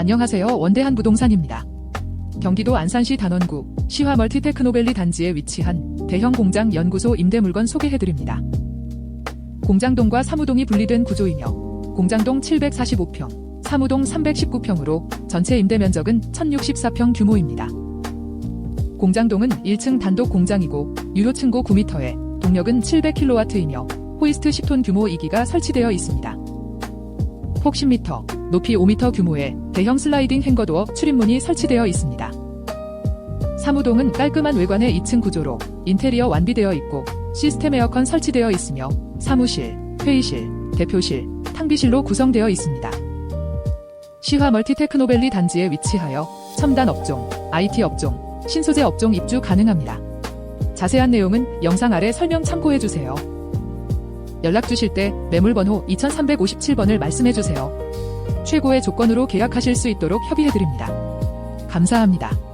안녕하세요. 원대한 부동산입니다. 경기도 안산시 단원구 시화 멀티 테크노밸리 단지에 위치한 대형 공장 연구소 임대 물건 소개해드립니다. 공장동과 사무동이 분리된 구조이며 공장동 745평, 사무동 319평으로 전체 임대 면적은 1064평 규모입니다. 공장동은 1층 단독 공장이고 유료층고 9m에 동력은 700kW이며 호이스트 10톤 규모 2기가 설치되어 있습니다. 폭 10m, 높이 5m 규모의 대형 슬라이딩 행거도어 출입문이 설치되어 있습니다. 사무동은 깔끔한 외관의 2층 구조로 인테리어 완비되어 있고 시스템 에어컨 설치되어 있으며 사무실, 회의실, 대표실, 탕비실로 구성되어 있습니다. 시화 멀티테크노밸리 단지에 위치하여 첨단 업종, IT 업종, 신소재 업종 입주 가능합니다. 자세한 내용은 영상 아래 설명 참고해 주세요. 연락 주실 때 매물 번호 2357번을 말씀해 주세요. 최고의 조건으로 계약하실 수 있도록 협의해 드립니다. 감사합니다.